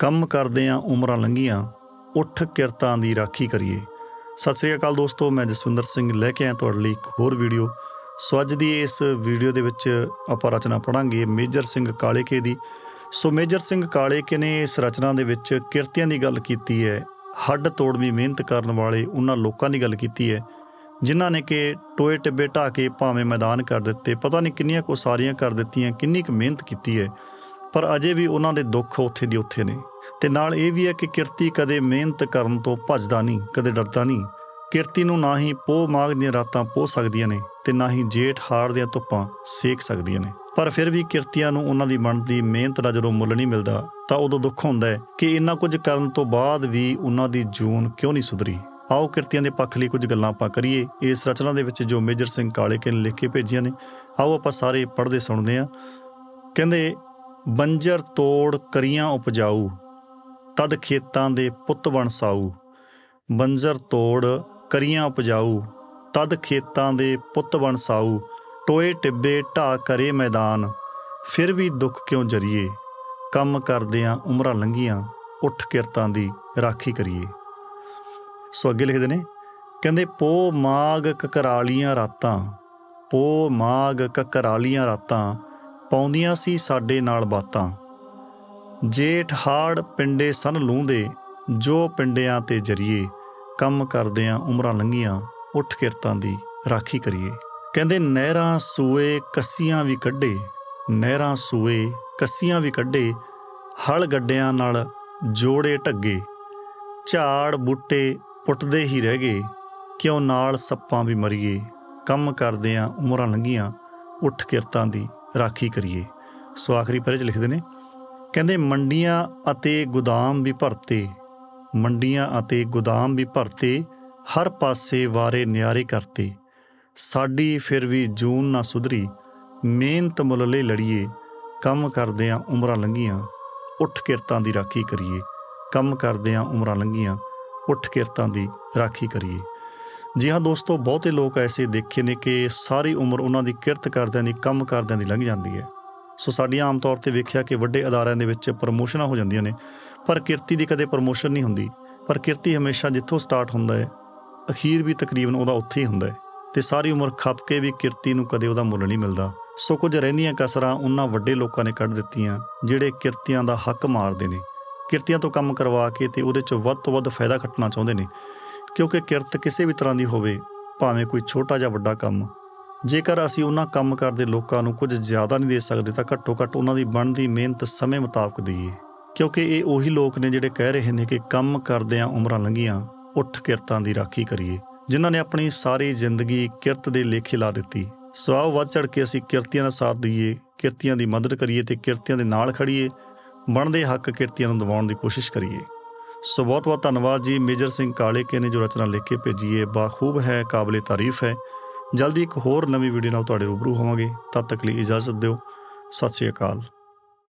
ਕੰਮ ਕਰਦਿਆਂ ਉਮਰਾਂ ਲੰਘੀਆਂ, ਉੱਠ ਕਿਰਤਾਂ ਦੀ ਰਾਖੀ ਕਰੀਏ। ਸਤਿ ਸ੍ਰੀ ਅਕਾਲ ਦੋਸਤੋ, ਮੈਂ ਜਸਵਿੰਦਰ ਸਿੰਘ ਲੈ ਕੇ ਆਇਆ ਤੁਹਾਡੇ ਲਈ ਇੱਕ ਹੋਰ ਵੀਡੀਓ। ਸੋ ਅੱਜ ਦੀ ਇਸ ਵੀਡੀਓ ਦੇ ਵਿੱਚ ਆਪਾਂ ਰਚਨਾ ਪੜਾਂਗੇ ਮੇਜਰ ਸਿੰਘ ਕਾਲੇਕੇ ਦੀ। ਸੋ ਮੇਜਰ ਸਿੰਘ ਕਾਲੇਕੇ ਨੇ ਇਸ ਰਚਨਾ ਦੇ ਵਿੱਚ ਕਿਰਤੀਆਂ ਦੀ ਗੱਲ ਕੀਤੀ ਹੈ, ਹੱਡ ਤੋੜਵੀਂ ਮਿਹਨਤ ਕਰਨ ਵਾਲੇ ਉਹਨਾਂ ਲੋਕਾਂ ਦੀ ਗੱਲ ਕੀਤੀ ਹੈ, ਜਿਨ੍ਹਾਂ ਨੇ ਕਿ ਟੋਏ ਟਿੱਬੇ ਢਾ ਕੇ ਭਾਵੇਂ ਮੈਦਾਨ ਕਰ ਦਿੱਤੇ, ਪਤਾ ਨਹੀਂ ਕਿੰਨੀਆਂ ਕੋ ਸਾਰੀਆਂ ਕਰ ਦਿੱਤੀਆਂ, ਕਿੰਨੀ ਕੁ ਮਿਹਨਤ ਕੀਤੀ ਹੈ, ਪਰ ਅਜੇ ਵੀ ਉਹਨਾਂ ਦੇ ਦੁੱਖ ਉੱਥੇ ਦੀ ਉੱਥੇ ਨੇ। ਤੇ ਨਾਲ ਇਹ ਵੀ ਹੈ ਕਿ ਕਿਰਤੀ ਕਦੇ ਮਿਹਨਤ ਕਰਨ ਤੋਂ ਭੱਜਦਾ ਨਹੀਂ, ਕਦੇ ਡਰਦਾ ਨਹੀਂ। ਕਿਰਤੀ ਨੂੰ ਨਾ ਹੀ ਪੋ ਮਾਘ ਦੀਆਂ ਰਾਤਾਂ ਪੋਹ ਸਕਦੀਆਂ ਨੇ ਤੇ ਨਾ ਹੀ ਜੇਠ ਹਾਰ ਦੀਆਂ ਧੁੱਪਾਂ ਸੇਕ ਸਕਦੀਆਂ ਨੇ। ਪਰ ਫਿਰ ਵੀ ਕਿਰਤੀਆਂ ਨੂੰ ਉਹਨਾਂ ਦੀ ਬਣਦੀ ਮਿਹਨਤ ਦਾ ਜਦੋਂ ਮੁੱਲ ਨਹੀਂ ਮਿਲਦਾ, ਤਾਂ ਉਦੋਂ ਦੁੱਖ ਹੁੰਦਾ ਹੈ ਕਿ ਇੰਨਾ ਕੁਝ ਕਰਨ ਤੋਂ ਬਾਅਦ ਵੀ ਉਹਨਾਂ ਦੀ ਜੂਨ ਕਿਉਂ ਨਹੀਂ ਸੁਧਰੀ। ਆਓ ਕਿਰਤੀਆਂ ਦੇ ਪੱਖ ਲਈ ਕੁਝ ਗੱਲਾਂ ਆਪਾਂ ਕਰੀਏ। ਇਸ ਰਚਨਾ ਦੇ ਵਿੱਚ ਜੋ ਮੇਜਰ ਸਿੰਘ ਕਾਲੇਕੇ ਨੇ ਲਿਖ ਕੇ ਭੇਜੀਆਂ ਨੇ, ਆਓ ਆਪਾਂ ਸਾਰੇ ਪੜ੍ਹਦੇ ਸੁਣਦੇ ਹਾਂ। ਕਹਿੰਦੇ, ਬੰਜਰ ਤੋੜ ਕਰੀਆਂ ਉਪਜਾਊ ਤਦ ਖੇਤਾਂ ਦੇ ਪੁੱਤ ਬਣ ਸਾਊ। ਬੰਜਰ ਤੋੜ ਕਰੀਆਂ ਉਪਜਾਊ। ਤਦ ਖੇਤਾਂ ਦੇ ਪੁੱਤ ਬਣ ਸਾਊ। ਟੋਏ ਟਿੱਬੇ ਢਾ ਕਰੇ ਮੈਦਾਨ। ਫਿਰ ਵੀ ਦੁੱਖ ਕਿਉਂ ਜਰੀਏ? ਕੰਮ ਕਰਦਿਆਂ ਉਮਰਾਂ ਲੰਘੀਆਂ। ਉੱਠ ਕਿਰਤਾਂ ਦੀ ਰਾਖੀ ਕਰੀਏ। ਸੋ ਅੱਗੇ ਲਿਖਦੇ ਨੇ, ਕਹਿੰਦੇ, ਪੋ ਮਾਗ ਕਕਰਾਲੀਆਂ ਰਾਤਾਂ। ਪੋ ਮਾਗ ਕਕਰਾਲੀਆਂ ਰਾਤਾਂ, ਪਾਉਂਦੀਆਂ ਸੀ ਸਾਡੇ ਨਾਲ ਬਾਤਾਂ। ਜੇਠ ਹਾੜ ਪਿੰਡੇ ਸਨ ਲੂੰਦੇ, ਜੋ ਪਿੰਡਿਆਂ ਤੇ ਜਰੀਏ ਕੰਮ ਕਰਦਿਆਂ ਉਮਰਾਂ ਲੰਘੀਆਂ ਉੱਠ ਕਿਰਤਾਂ ਦੀ ਰਾਖੀ ਕਰੀਏ। ਕਹਿੰਦੇ, ਨਹਿਰਾਂ ਸੂਏ ਕੱਸੀਆਂ ਵੀ ਕੱਢੇ, ਨਹਿਰਾਂ ਸੂਏ ਕੱਸੀਆਂ ਵੀ ਕੱਢੇ, ਹਲ ਗੱਡਿਆਂ ਨਾਲ ਜੋੜੇ ਢੱਗੇ, ਝਾੜ ਬੂਟੇ ਪੁੱਟਦੇ ਹੀ ਰਹਿ ਗਏ, ਕਿਉਂ ਨਾਲ ਸੱਪਾਂ ਵੀ ਮਰੀਏ, ਕੰਮ ਕਰਦਿਆਂ ਉਮਰਾਂ ਲੰਘੀਆਂ ਉੱਠ ਕਿਰਤਾਂ ਦੀ ਰਾਖੀ ਕਰੀਏ। ਸੋ ਆਖਰੀ ਪਰੇ ਚ ਲਿਖਦੇ ਨੇ ਕਹਿੰਦੇ ਮੰਡੀਆਂ ਅਤੇ ਗੋਦਾਮ ਵੀ ਭਰਤੇ, ਮੰਡੀਆਂ ਅਤੇ ਗੋਦਾਮ ਵੀ ਭਰਤੇ, ਹਰ ਪਾਸੇ ਵਾਰੇ ਨਿਆਰੇ ਕਰਤੇ। ਸਾਡੀ ਫਿਰ ਵੀ ਜੂਨ ਨਾ ਸੁਧਰੀ, ਮਿਹਨਤ ਮੁੱਲ ਲਈ ਲੜੀਏ, ਕੰਮ ਕਰਦਿਆਂ ਉਮਰਾਂ ਲੰਘੀਆਂ, ਉੱਠ ਕਿਰਤਾਂ ਦੀ ਰਾਖੀ ਕਰੀਏ। ਕੰਮ ਕਰਦਿਆਂ ਉਮਰਾਂ ਲੰਘੀਆਂ, ਉੱਠ ਕਿਰਤਾਂ ਦੀ ਰਾਖੀ ਕਰੀਏ। ਜੀ ਹਾਂ ਦੋਸਤੋ, ਬਹੁਤੇ ਲੋਕ ਐਸੇ ਦੇਖੇ ਨੇ ਕਿ ਸਾਰੀ ਉਮਰ ਉਹਨਾਂ ਦੀ ਕਿਰਤ ਕਰਦਿਆਂ ਦੀ, ਕੰਮ ਕਰਦਿਆਂ ਦੀ ਲੰਘ ਜਾਂਦੀ ਹੈ। ਸੋ ਸਾਡੀਆਂ ਆਮ ਤੌਰ ਤੇ ਵੇਖਿਆ ਕਿ ਵੱਡੇ ਅਦਾਰਿਆਂ ਦੇ ਵਿੱਚ ਪ੍ਰਮੋਸ਼ਨਾਂ ਹੋ ਜਾਂਦੀਆਂ ਨੇ, ਪਰ ਕਿਰਤੀ ਦੀ ਕਦੇ ਪ੍ਰਮੋਸ਼ਨ ਨਹੀਂ ਹੁੰਦੀ, ਪਰ ਕਿਰਤੀ ਹਮੇਸ਼ਾ ਜਿੱਥੋਂ ਸਟਾਰਟ ਹੁੰਦਾ ਹੈ, ਅਖੀਰ ਵੀ ਤਕਰੀਬਨ ਉਹਦਾ ਉੱਥੇ ਹੀ ਹੁੰਦਾ ਹੈ, ਤੇ ਸਾਰੀ ਉਮਰ ਖੱਪ ਕੇ ਵੀ ਕਿਰਤੀ ਨੂੰ ਕਦੇ ਉਹਦਾ ਮੁੱਲ ਨਹੀਂ ਮਿਲਦਾ। ਸੋ ਕੁਝ ਰਹਿੰਦੀਆਂ ਕਸਰਾਂ ਉਹਨਾਂ ਵੱਡੇ ਲੋਕਾਂ ਨੇ ਕੱਢ ਦਿੱਤੀਆਂ, ਜਿਹੜੇ ਕਿਰਤੀਆਂ ਦਾ ਹੱਕ ਮਾਰਦੇ ਨੇ। ਕਿਰਤੀਆਂ ਤੋਂ ਕੰਮ ਕਰਵਾ ਕੇ ਤੇ ਉਹਦੇ ਚੋਂ ਵੱਧ ਤੋਂ ਵੱਧ ਫਾਇਦਾ ਖੱਟਣਾ ਚਾਹੁੰਦੇ ਨੇ, ਕਿਉਂਕਿ ਕਿਰਤ ਕਿਸੇ ਵੀ ਤਰ੍ਹਾਂ ਦੀ ਹੋਵੇ, ਭਾਵੇਂ ਕੋਈ ਛੋਟਾ ਜਾਂ ਵੱਡਾ ਕੰਮ। ਜੇਕਰ ਅਸੀਂ ਉਹਨਾਂ ਕੰਮ ਕਰਦੇ ਲੋਕਾਂ ਨੂੰ ਕੁਝ ਜ਼ਿਆਦਾ ਨਹੀਂ ਦੇ ਸਕਦੇ ਤਾਂ ਘੱਟੋ ਘੱਟ ਉਹਨਾਂ ਦੀ ਬਣਦੀ ਮਿਹਨਤ ਸਮੇਂ ਮੁਤਾਬਕ ਦਈਏ। ਕਿਉਂਕਿ ਇਹ ਉਹੀ ਲੋਕ ਨੇ ਜਿਹੜੇ ਕਹਿ ਰਹੇ ਨੇ ਕਿ ਕੰਮ ਕਰਦਿਆਂ ਉਮਰਾਂ ਲੰਘੀਆਂ, ਉੱਠ ਕਿਰਤਾਂ ਦੀ ਰਾਖੀ ਕਰੀਏ, ਜਿਨ੍ਹਾਂ ਨੇ ਆਪਣੀ ਸਾਰੀ ਜ਼ਿੰਦਗੀ ਕਿਰਤ ਦੇ ਲੇਖੇ ਲਾ ਦਿੱਤੀ। ਸੋ ਆਓ ਵੱਧ ਚੜ ਕੇ ਅਸੀਂ ਕਿਰਤੀਆਂ ਦਾ ਸਾਥ ਦਈਏ, ਕਿਰਤੀਆਂ ਦੀ ਮਦਦ ਕਰੀਏ ਤੇ ਕਿਰਤੀਆਂ ਦੇ ਨਾਲ ਖੜੀਏ ਬਣਦੇ ਹੱਕ ਕਿਰਤੀਆਂ ਨੂੰ ਦਿਵਾਉਣ ਦੀ ਕੋਸ਼ਿਸ਼ ਕਰੀਏ। ਸੋ ਬਹੁਤ ਬਹੁਤ ਧੰਨਵਾਦ ਜੀ, ਮੇਜਰ ਸਿੰਘ ਕਾਲੇਕੇ ਨੇ ਜੋ ਰਚਨਾ ਲਿਖ ਕੇ ਭੇਜੀ ਹੈ ਬਾਖੂਬ ਹੈ, ਕਾਬਲੇ ਤਾਰੀਫ ਹੈ। ਜਲਦੀ ਇੱਕ ਹੋਰ ਨਵੀਂ ਵੀਡੀਓ ਨਾਲ ਤੁਹਾਡੇ ਰੂਬਰੂ ਹੋਵਾਂਗੇ। ਤਦ ਤੱਕ ਲਈ ਇਜਾਜ਼ਤ ਦਿਓ। ਸਤਿ ਸ਼੍ਰੀ ਅਕਾਲ।